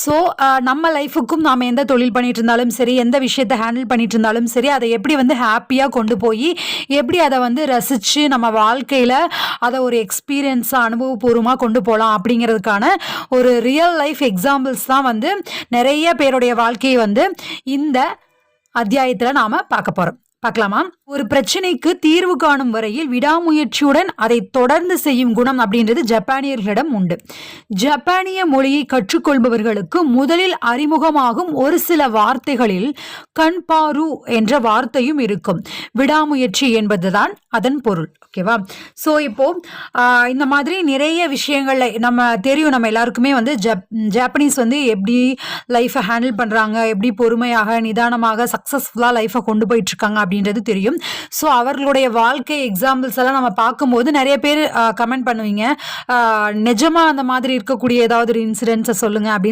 So uh, நம்ம லைஃபுக்கும் நாம் எந்த தொழில் பண்ணிட்டு இருந்தாலும் சரி எந்த விஷயத்தை ஹேண்டில் பண்ணிட்டு இருந்தாலும் சரி அதை எப்படி வந்து ஹாப்பியாக கொண்டு போய் எப்படி அதை வந்து ரசித்து நம்ம வாழ்க்கையில் அதை ஒரு எக்ஸ்பீரியன்ஸாக அனுபவபூர்வமாக கொண்டு போகலாம் அப்படிங்கிறதுக்கான ஒரு ரியல் லைஃப் எக்ஸாம்பிள்ஸ் தான் வந்து நிறைய பேருடைய வாழ்க்கையை வந்து இந்த அத்தியாயத்தில் நாம் பார்க்க போகிறோம் பார்க்கலாமா? ஒரு பிரச்சனைக்கு தீர்வு காணும் வரையில் விடாமுயற்சியுடன் அதை தொடர்ந்து செய்யும் குணம் அப்படின்றது ஜப்பானியர்களிடம் உண்டு. ஜப்பானிய மொழியை கற்றுக்கொள்பவர்களுக்கு முதலில் அறிமுகமாகும் ஒரு சில வார்த்தைகளில் கண்பாரு என்ற வார்த்தையும் இருக்கும். விடாமுயற்சி என்பதுதான் அதன் பொருள். ஓகேவா ஸோ இப்போ இந்த மாதிரி நிறைய விஷயங்கள்ல நம்ம தெரியும் நம்ம எல்லாருக்குமே வந்து ஜப் ஜாப்பனீஸ் வந்து எப்படி லைஃப்பை ஹேண்டில் பண்ணுறாங்க எப்படி பொறுமையாக நிதானமாக சக்ஸஸ்ஃபுல்லாக லைஃப்பை கொண்டு போயிட்டு இருக்காங்க அப்படின்றது தெரியும். ஸோ அவர்களுடைய வாழ்க்கை எக்ஸாம்பிள்ஸ் எல்லாம் நம்ம பார்க்கும்போது நிறைய பேர் கமெண்ட் பண்ணுவீங்க. நிஜமாக அந்த மாதிரி இருக்கக்கூடிய ஏதாவது ஒரு இன்சிடென்ட்ஸை சொல்லுங்க அப்படின்னு